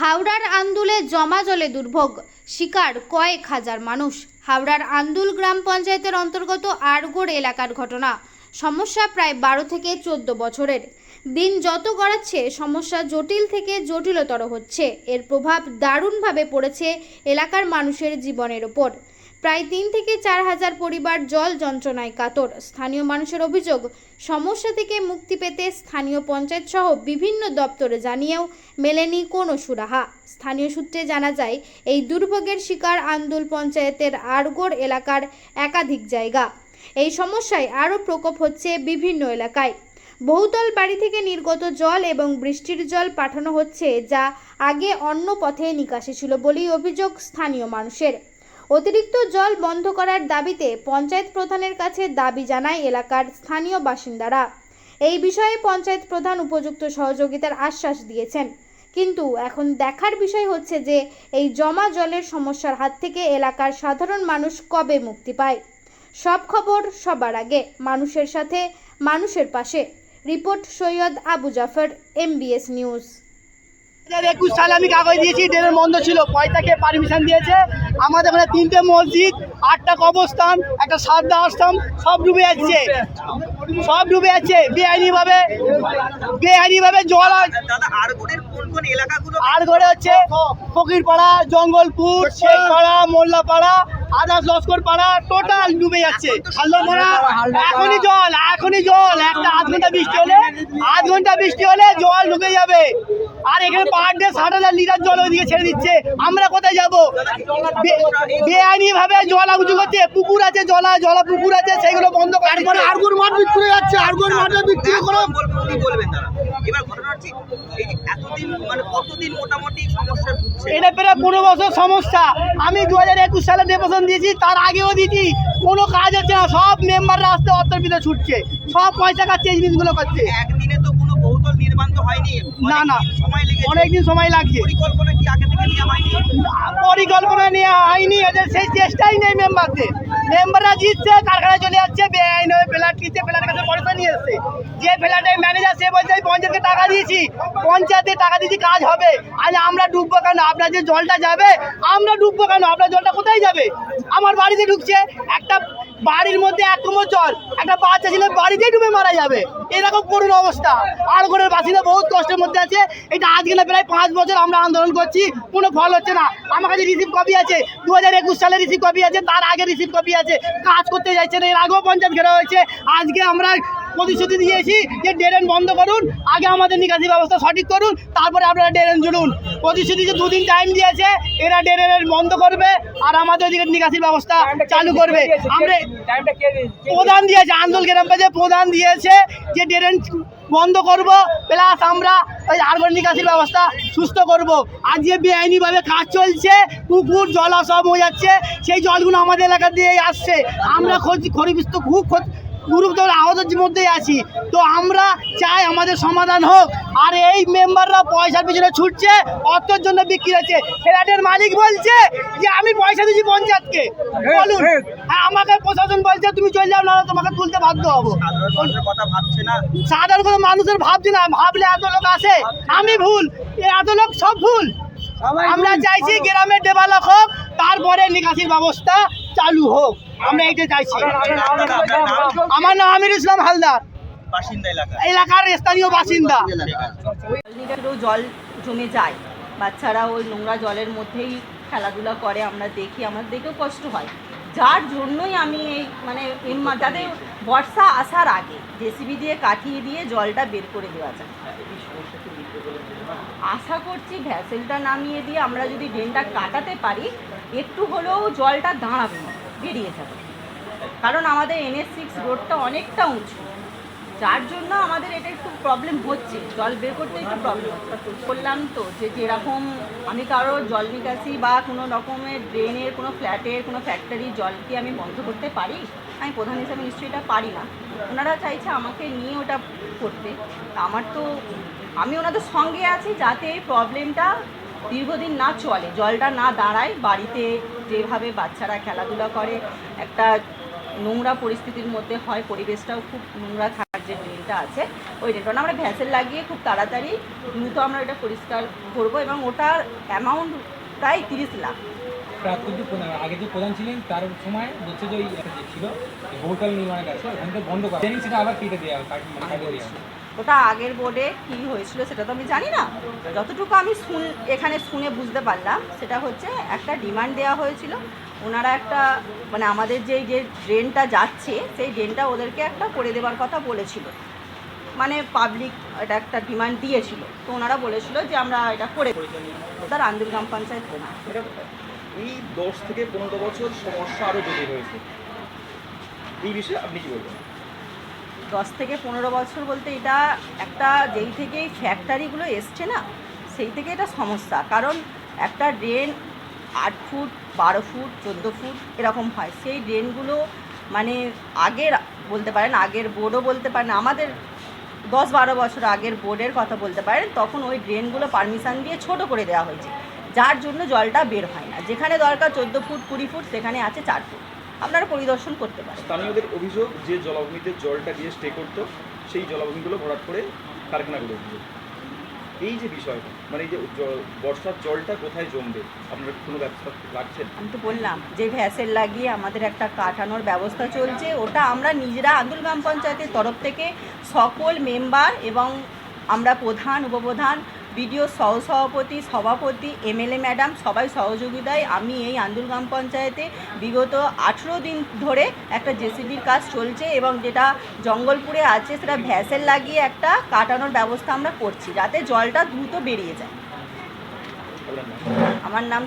হাওড়ার আন্দুলে জমা জলে দুর্ভোগ। শিকার কয়েক হাজার মানুষ। হাওড়ার আন্দুল গ্রাম পঞ্চায়েতের অন্তর্গত আড়গোড় এলাকার ঘটনা। সমস্যা প্রায় বারো থেকে চোদ্দ বছরের। দিন যত গড়াচ্ছে, সমস্যা জটিল থেকে জটিলতর হচ্ছে। এর প্রভাব দারুণভাবে পড়েছে এলাকার মানুষের জীবনের ওপর। প্রায় তিন থেকে চার হাজার পরিবার জল যন্ত্রণায় কাতর। স্থানীয় মানুষের অভিযোগ, সমস্যা থেকে মুক্তি পেতে স্থানীয় পঞ্চায়েত সহ বিভিন্ন দপ্তরে জানিয়েও মেলেনি কোনো সুরাহা। স্থানীয় সূত্রে জানা যায়, এই দুর্ভোগের শিকার আন্দুল পঞ্চায়েতের আড়গোড় এলাকার একাধিক জায়গা। এই সমস্যায় আরও প্রকোপ হচ্ছে বিভিন্ন এলাকায়। বহুতল বাড়ি থেকে নির্গত জল এবং বৃষ্টির জল পাঠানো হচ্ছে, যা আগে অন্য পথে নিকাশি ছিল বলেই অভিযোগ স্থানীয় মানুষের। অতিরিক্ত জল বন্ধ করার দাবিতে পঞ্চায়েত প্রধানের কাছে দাবি জানায় এলাকার স্থানীয় বাসিন্দারা। এই বিষয়ে পঞ্চায়েত প্রধান উপযুক্ত সহযোগিতার আশ্বাস দিয়েছেন। কিন্তু এখন দেখার বিষয় হচ্ছে যে, এই জমা জলের সমস্যার হাত থেকে এলাকার সাধারণ মানুষ কবে মুক্তি পায়? সব খবর সবার আগে, মানুষের সাথে, মানুষের পাশে। Report Syed Abu Jafar, MBS news. হাজার একুশ সালে আমি কাগজ দিয়েছি ড্রেনের বন্ধ ছিল। পয়সাকে পারমিশন দিয়েছে? আমাদের ওখানে তিনটে মসজিদ আটটা কবরস্থান একটা সারদা আশ্রম সব ডুবে যাচ্ছে। সব ডুবে যাচ্ছে। বেআইনি ভাবে বেআইনি ভাবে জল আর- দাদা আরগোড়ের কোন কোন এলাকাগুলো? আর ঘরে হচ্ছে ফকিরপাড়া জঙ্গলপুর শেখপাড়া মোল্লাপাড়া আদাস লস্কর পাড়া টোটাল ডুবে যাচ্ছে। এখনই জল এখনই জল। একটা আধ ঘণ্টা বৃষ্টি হলে আধ ঘণ্টা বৃষ্টি হলে জল ঢুকে যাবে। আর এখানে পার ডে ষাট হাজার লিটার জল ওইদিকে ছেড়ে দিচ্ছে। আমরা কোথায় যাব? বেআইনি ভাবে জল উঁচু করছে। পুকুর আছে জলা জলা পুকুর আছে সেগুলো বন্ধ করে। আরগুর মাঠ বিক্রি যাচ্ছে আরগুর মাঠে বিক্রি করে। বলবেন উনি এবার ঘটনা হচ্ছে এই এতদিন মানে কতদিন মোটামুটি সমস্যা ভুগছে? এটা প্রায় পনেরো বছর সমস্যা। আমি দু হাজার একুশ সালে ডেপোশন দিয়েছি তার আগেও দিয়েছি। কোনো কাজ হচ্ছে না সব মেম্বাররা আসতে ছুটছে। সব পয়সা খাচ্ছে এই জিনিসগুলো করছে। একদিনে তো বহুতল নির্মাণ হয়নি। না না। অনেকদিন সময় লেগেছে। পরিকল্পনা কি আগে থেকে নেওয়া হয়নি? পরিকল্পনা নেওয়া হয়নি। এদের সেই চেষ্টাই নেই মেম্বারদের। মেম্বাররা জিতছে কারখানায় চলে যাচ্ছে বেআইন হয়ে ফ্ল্যাট কিনছে ফ্ল্যাটের কাছে পয়সা নিয়ে এসছে। যে ফ্ল্যাটের ম্যানেজার সে বলছে আমি পঞ্চায়েতকে টাকা দিয়েছি। পঞ্চায়েতে টাকা দিয়েছি কাজ হবে। আর আমরা ডুববো কেন? আপনার যে জলটা যাবে আমরা ডুববো কেন? আপনার জলটা কোথায় যাবে? আমার বাড়িতে ঢুকছে। একটা বাড়ির মধ্যে এক কোমর জল। একটা বাচ্চা ছেলে বাড়িতেই ডুবে মারা যাবে। এরকম করুন অবস্থা। আর ঘরের বাসিন্দা বহুত কষ্টের মধ্যে আছে। এটা আজকে না প্রায় পাঁচ বছর আমরা আন্দোলন করছি। কোনো ফল হচ্ছে না। আমার কাছে রিসিভ কপি আছে। দু হাজার একুশ সালে রিসিভ কপি আছে। তার আগে রিসিভ কপি আছে। কাজ করতে যাচ্ছে না। এর আগেও পঞ্চায়েত ঘেরা হয়েছে। আজকে আমরা প্রতিশ্রুতি দিয়েছি যে ড্রেন বন্ধ করুন আগে আমাদের নিকাশি ব্যবস্থা সঠিক করুন তারপরে আপনারা ড্রেন জুড়ুন। প্রতিশ্রুতি যে দুদিন টাইম দিয়েছে এরা ড্রেনের বন্ধ করবে আর আমাদের ওদিকে নিকাশির ব্যবস্থা চালু করবে। আমরা প্রধান দিয়েছে আন্দোল গ্রাম পেজে প্রধান দিয়েছে যে ড্রেন বন্ধ করব প্লাস আমরা ওই আর্গন নিকাশির ব্যবস্থা সুস্থ করব। আর যে বেআইনিভাবে কাজ চলছে পুকুর জলা সব হয়ে যাচ্ছে সেই জলগুলো আমাদের এলাকা দিয়ে আসছে। আমরা খোঁজ খরিবিস্ত খুব খোঁজ গুরুত্ব আহতের মধ্যেই আছি। তো আমরা চাই আমাদের সমাধান হোক। আর এই মেম্বাররা পয়সার পিছনে ছুটছে অর্থের জন্য বিক্রি হচ্ছে। ফ্ল্যাটের মালিক বলছে যে আমি পয়সা দিচ্ছি পঞ্চায়েতকে। বলুন। হ্যাঁ আমাকে প্রশাসন বলছে তুমি চলে যাও না তোমাকে তুলতে বাধ্য হব। সাধারণ কথা ভাবছে না। সাধারণ কোনো মানুষের ভাবছি না। ভাবলে এত লোক আসে আমি ভুল। এত লোক সব ভুল। আমরা চাইছি গ্রামে ডেভেলপ হোক তারপরে নিকাশির ব্যবস্থা চালু হোক। আমরা এইটা চাইছি। আমার নাম আমির ইসলাম হালদার। বাসিন্দা এলাকা। এলাকার স্থানীয় বাসিন্দা। জল জমে যায়। বাচ্চারা ওই নোংরা জলের মধ্যেই খেলাধুলা করে আমরা দেখি আমার দেখেও কষ্ট হয়। যার জন্যই আমি এই মানে যাতে বর্ষা আসার আগে জেসিবি দিয়ে কাটিয়ে দিয়ে জলটা বের করে দেওয়া যায়। আশা করছি ভ্যাসেলটা নামিয়ে দিয়ে আমরা যদি ড্রেনটা কাটাতে পারি একটু হলেও জলটা দাঁড়াবে না, বেরিয়ে যাবে। কারণ আমাদের এনএস সিক্স রোডটা অনেকটা উঁচু। যার জন্য আমাদের এটা একটু প্রবলেম হচ্ছে। জল বের করতে একটু প্রবলেম হচ্ছে। বললাম তো যে যেরকম আমি কারও জল নিকাশি বা কোনো রকমের ড্রেনের কোনো ফ্ল্যাটের কোনো ফ্যাক্টরি জলকে আমি বন্ধ করতে পারি? আমি প্রধান হিসাবে নিশ্চয়ই এটা পারি না। ওনারা চাইছে আমাকে নিয়ে ওটা করতে। আমার তো আমি ওনাদের সঙ্গে আছি যাতে এই প্রবলেমটা দীর্ঘদিন না চলে, জলটা না দাঁড়ায়, বাড়িতে যেভাবে বাচ্চারা খেলাধুলা করে, একটা নোংরা পরিস্থিতির মধ্যে হয়, পরিবেশটাও খুব নোংরা থাকে যে ড্রেনটা আছে, ওই ড্রেনটা আমরা ভ্যাসেল লাগিয়ে খুব তাড়াতাড়ি দ্রুত আমরা এটা পরিষ্কার করব এবং ওটার অ্যামাউন্ট প্রায় তিরিশ লাখ। আগে যে প্রধান ছিলেন, তার সময় যে ছিল নির্মাণের ওখান থেকে বন্ধ করা। সেটা আবার কেটে দেওয়া ওটা আগের বোর্ডে কী হয়েছিল সেটা তো আমি জানি না। যতটুকু আমি শুন, এখানে শুনে বুঝতে পারলাম, সেটা হচ্ছে একটা ডিমান্ড দেওয়া হয়েছিল। ওনারা একটা মানে আমাদের যেই, যে ড্রেনটা যাচ্ছে, সেই ড্রেনটা ওদেরকে একটা করে দেওয়ার কথা বলেছিল। মানে পাবলিক এটা একটা ডিমান্ড দিয়েছিল। তো ওনারা বলেছিল যে আমরা এটা করে ওটার আন্দুল গ্রাম পঞ্চায়েত এই দশ থেকে পনেরো বছর সমস্যা আরও জটিল হয়েছে। এই বিষয়ে আপনি কি বলবেন? দশ থেকে পনেরো বছর বলতে এটা একটা যেই থেকে ফ্যাক্টরিগুলো এসছে না, সেই থেকে এটা সমস্যা। কারণ একটা ড্রেন আট ফুট, বারো ফুট, চোদ্দ ফুট এরকম হয়। সেই ড্রেনগুলো মানে আগের বলতে পারেন, আগের বোর্ডও বলতে পারেন, আমাদের দশ বারো বছর আগের বোর্ডের কথা বলতে পারেন, তখন ওই ড্রেনগুলো পারমিশন দিয়ে ছোট করে দেওয়া হয়েছে। যার জন্য জলটা বের হয় না। যেখানে দরকার চোদ্দ ফুট, কুড়ি ফুট, সেখানে আছে চার ফুট। আপনারা পরিদর্শন করতে পারেন। স্থানীয়দের অভিযোগ যে জলাভূমিতে জলটা গিয়ে স্টে করতো সেই জলাভূমিগুলো ভরাট করে কারখানাগুলো অভিযোগ এই যে বিষয়টা মানে এই যে বর্ষার জলটা কোথায় জমবে? আপনারা কোনো ব্যবস্থা রাখছেন আমি তো বললাম যে ভ্যাসেল লাগিয়ে আমাদের একটা কাটানোর ব্যবস্থা চলছে ওটা আমরা নিজেরা আন্দুল গ্রাম পঞ্চায়েতের তরফ থেকে সকল মেম্বার এবং আমরা প্রধান উপপ্রধান বিডিও, সহসভাপতি, সভাপতি, এমএলএ ম্যাডাম সবাই সহযোগিতায়। আমি এই আন্দুল গ্রাম পঞ্চায়েতে বিগত আঠেরো দিন ধরে একটা জেসিবির কাজ চলছে এবং যেটা জঙ্গলপুরে আছে সেটা ভ্যাসেল লাগিয়ে একটা কাটানোর ব্যবস্থা আমরা করছি, যাতে জলটা দ্রুত বেরিয়ে যায়। আমার নাম